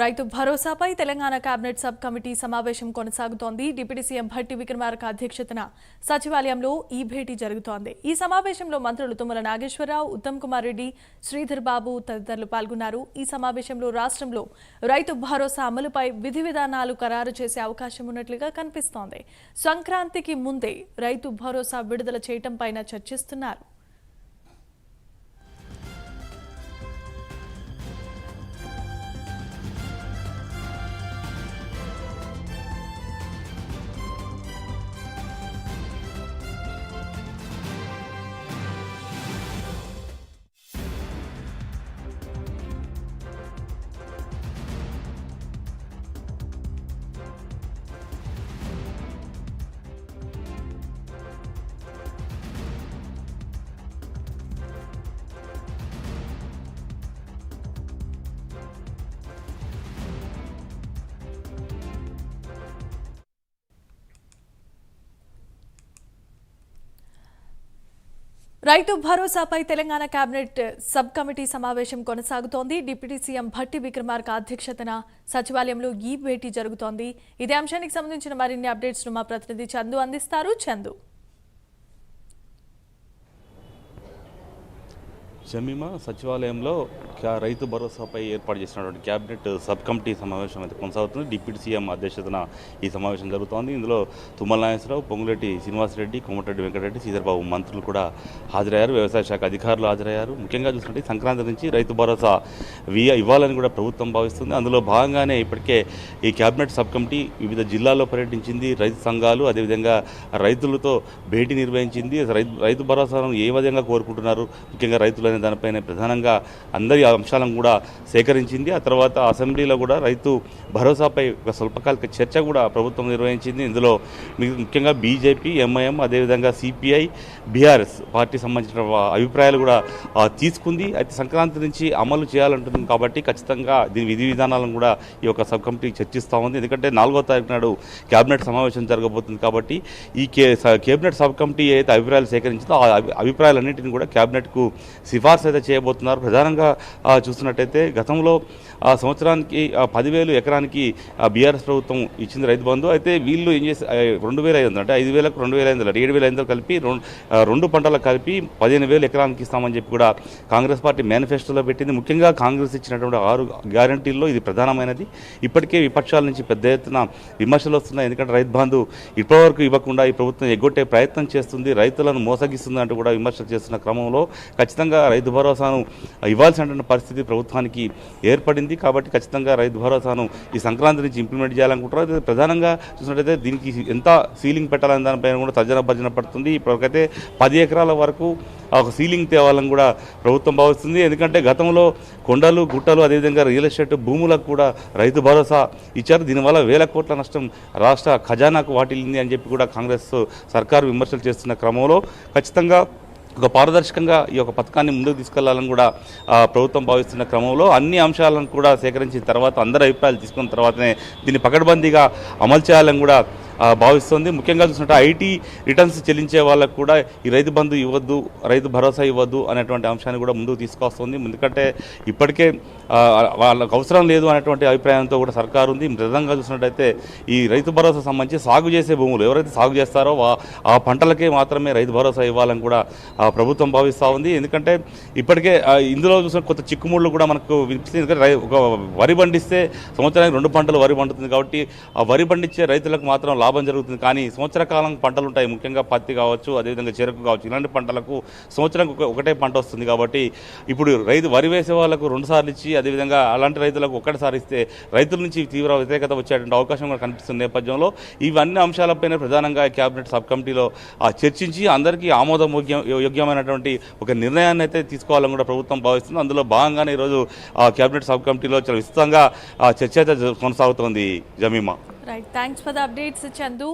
రైతు భరోసాపై Telangana cabinet sub committee సమావేశం కొనసాగుతోంది. డిప్యూటీ సీఎం భట్టి విక్రమార్క అధ్యక్షతన సచివాలయంలో ఈ భేటీ జరుగుతోంది. ఈ సమావేశంలో మంత్రులు తుమ్మల నాగేశ్వరరావు ఉత్తమ్ కుమార్ రెడ్డి శ్రీధర్ బాబు తదితరులు పాల్గొన్నారు. ఈ సమావేశంలో రాష్ట్రంలో రైతు భరోసా అమలుపై విధి విధానాలు ఖరారు చేసే అవకాశం ఉన్నట్లుగా కనిపిస్తోంది. సంక్రాంతికి ముందే రైతు భరోసా విడుదల చేయటం పైన చర్చిస్తున్నారు. రైతు భరోసాపై తెలంగాణ కేబినెట్ సబ్ కమిటీ సమావేశం కొనసాగుతోంది. డిప్యూటీ సీఎం భట్టి విక్రమార్క అధ్యక్షతన సచివాలయంలో ఈ భేటీ జరుగుతోంది. ఇదే అంశానికి సంబంధించిన మరిన్ని అప్డేట్స్ను మా ప్రతినిధి చందు అందిస్తారు. చందు. జమీమా సచివాలయంలో రైతు భరోసాపై ఏర్పాటు చేసినటువంటి క్యాబినెట్ సబ్ కమిటీ సమావేశం అయితే కొనసాగుతుంది. డిప్యూటీ సీఎం అధ్యక్షతన ఈ సమావేశం జరుగుతోంది. ఇందులో తుమ్మల నాగేశ్వరరావు పొంగులేటి శ్రీనివాసరెడ్డి కోమటిరెడ్డి వెంకటరెడ్డి శ్రీధర్బాబు మంత్రులు కూడా హాజరయ్యారు. వ్యవసాయ శాఖ అధికారులు హాజరయ్యారు. ముఖ్యంగా చూసినట్టు సంక్రాంతి నుంచి రైతు భరోసా వియ ఇవ్వాలని కూడా ప్రభుత్వం భావిస్తుంది. అందులో భాగంగానే ఇప్పటికే ఈ క్యాబినెట్ సబ్ కమిటీ వివిధ జిల్లాల్లో పర్యటించింది. రైతు సంఘాలు అదేవిధంగా రైతులతో భేటీ నిర్వహించింది. రైతు రైతు భరోసాను ఏ విధంగా కోరుకుంటున్నారు? ముఖ్యంగా రైతులు దానిపైన ప్రధానంగా అందరి అంశాలను కూడా సేకరించింది. ఆ తర్వాత అసెంబ్లీలో కూడా రైతు భరోసాపై ఒక స్వల్పకాలిక చర్చ కూడా ప్రభుత్వం నిర్వహించింది. ఇందులో ముఖ్యంగా బీజేపీ ఎంఐఎం అదేవిధంగా సిపిఐ బీఆర్ఎస్ పార్టీ సంబంధించిన అభిప్రాయాలు కూడా తీసుకుంది. అయితే సంక్రాంతి నుంచి అమలు చేయాలంటుంది కాబట్టి ఖచ్చితంగా దీని విధి విధానాలను కూడా ఈ యొక్క సబ్ కమిటీ చర్చిస్తూ ఉంది. ఎందుకంటే నాలుగో తారీఖు నాడు కేబినెట్ సమావేశం జరగబోతుంది కాబట్టి ఈ కేబినెట్ సబ్ కమిటీ అయితే అభిప్రాయాలు సేకరించిందో ఆ అభిప్రాయాలన్నింటినీ కూడా కేబినెట్కు సిఫార్సు అయితే చేయబోతున్నారు. ప్రధానంగా చూస్తున్నట్టయితే గతంలో ఆ సంవత్సరానికి పదివేలు ఎకరానికి బీఆర్ఎస్ ప్రభుత్వం ఇచ్చింది రైతు బంధు. అయితే వీళ్ళు ఏం చేసి రెండు వేల ఐదు వందలు అంటే ఐదు వేలకు రెండు వేల ఐదు వందలు ఏడు వేల ఐదు వందలు కలిపి రెండు రెండు పంటలకు కలిపి పదిహేను వేలు ఎకరానికి ఇస్తామని చెప్పి కూడా కాంగ్రెస్ పార్టీ మేనిఫెస్టోలో పెట్టింది. ముఖ్యంగా కాంగ్రెస్ ఇచ్చినటువంటి ఆరు గ్యారంటీల్లో ఇది ప్రధానమైనది. ఇప్పటికే విపక్షాల నుంచి పెద్ద ఎత్తున విమర్శలు వస్తున్నాయి. ఎందుకంటే రైతు బంధు ఇప్పటివరకు ఇవ్వకుండా ఈ ప్రభుత్వం ఎగ్గొట్టే ప్రయత్నం చేస్తుంది. రైతులను మోసగిస్తుంది అంటూ కూడా విమర్శలు చేస్తున్న క్రమంలో ఖచ్చితంగా రైతు భరోసాను ఇవ్వాల్సినటువంటి పరిస్థితి ప్రభుత్వానికి ఏర్పడింది కాబట్టి ఖచ్చితంగా రైతు భరోసాను ఈ సంక్రాంతి నుంచి ఇంప్లిమెంట్ చేయాలనుకుంటారు అయితే ప్రధానంగా చూసినట్టయితే దీనికి ఎంత సీలింగ్ పెట్టాలని దానిపైన కూడా తర్జన భర్జన పడుతుంది. ఇప్పటికైతే పది ఎకరాల వరకు ఒక సీలింగ్ తేవాలని కూడా ప్రభుత్వం భావిస్తుంది. ఎందుకంటే గతంలో కొండలు గుట్టలు అదేవిధంగా రియల్ ఎస్టేట్ భూములకు కూడా రైతు భరోసా ఇచ్చారు. దీనివల్ల వేల కోట్ల నష్టం రాష్ట్ర ఖజానాకు వాటిల్లింది అని చెప్పి కూడా కాంగ్రెస్ సర్కారు విమర్శలు చేస్తున్న క్రమంలో ఖచ్చితంగా ఒక పారదర్శకంగా ఈ యొక్క పథకాన్ని ముందుకు తీసుకెళ్ళాలని కూడా ప్రభుత్వం భావిస్తున్న క్రమంలో అన్ని అంశాలను కూడా సేకరించిన తర్వాత అందరి అభిప్రాయాలు తీసుకున్న తర్వాతనే దీన్ని పకడ్బందీగా అమలు చేయాలని కూడా భావిస్తుంది. ముఖ్యంగా చూసినట్టు ఐటీ రిటర్న్స్ చెల్లించే వాళ్ళకు కూడా ఈ రైతు బంధు ఇవ్వద్దు రైతు భరోసా ఇవ్వద్దు అనేటువంటి అంశాన్ని కూడా ముందుకు తీసుకొస్తుంది. ఎందుకంటే ఇప్పటికే వాళ్ళకు అవసరం లేదు అనేటువంటి అభిప్రాయంతో కూడా సర్కారు ఉంది. ప్రధానంగా చూసినట్టయితే ఈ రైతు భరోసా సంబంధించి సాగు చేసే భూములు ఎవరైతే సాగు చేస్తారో ఆ పంటలకే మాత్రమే రైతు భరోసా ఇవ్వాలని కూడా ప్రభుత్వం భావిస్తూ ఉంది. ఎందుకంటే ఇప్పటికే ఇందులో చూసిన కొత్త చిక్కుముళ్ళు కూడా మనకు వినిపిస్తుంది. ఎందుకంటే రై- ఒక వరి పండిస్తే సంవత్సరానికి రెండు పంటలు వరి పండుతుంది కాబట్టి ఆ వరి పండించే రైతులకు మాత్రం లాభం జరుగుతుంది. కానీ సంవత్సర కాలం పంటలు ఉంటాయి. ముఖ్యంగా పత్తి కావచ్చు అదేవిధంగా చెరకు కావచ్చు. ఇలాంటి పంటలకు సంవత్సరం ఒకటే పంట వస్తుంది కాబట్టి ఇప్పుడు రైతు వరి వేసే వాళ్ళకు రెండు సార్లు ఇచ్చి అదేవిధంగా అలాంటి రైతులకు ఒక్కటిసారి ఇస్తే రైతుల నుంచి తీవ్ర వ్యతిరేకత వచ్చేటువంటి అవకాశం కూడా కనిపిస్తున్న నేపథ్యంలో ఇవన్నీ అంశాలపైన ప్రధానంగా కేబినెట్ సబ్ కమిటీలో ఆ, చర్చించి అందరికీ ఆమోదం యోగ్యమైనటువంటి ఒక నిర్ణయాన్ని అయితే తీసుకోవాలని కూడా ప్రభుత్వం భావిస్తుంది. అందులో భాగంగానే ఈరోజు ఆ, కేబినెట్ సబ్ కమిటీలో చాలా విస్తృతంగా చర్చ అయితే కొనసాగుతోంది. Jemima. Right thanks for the updates Chandu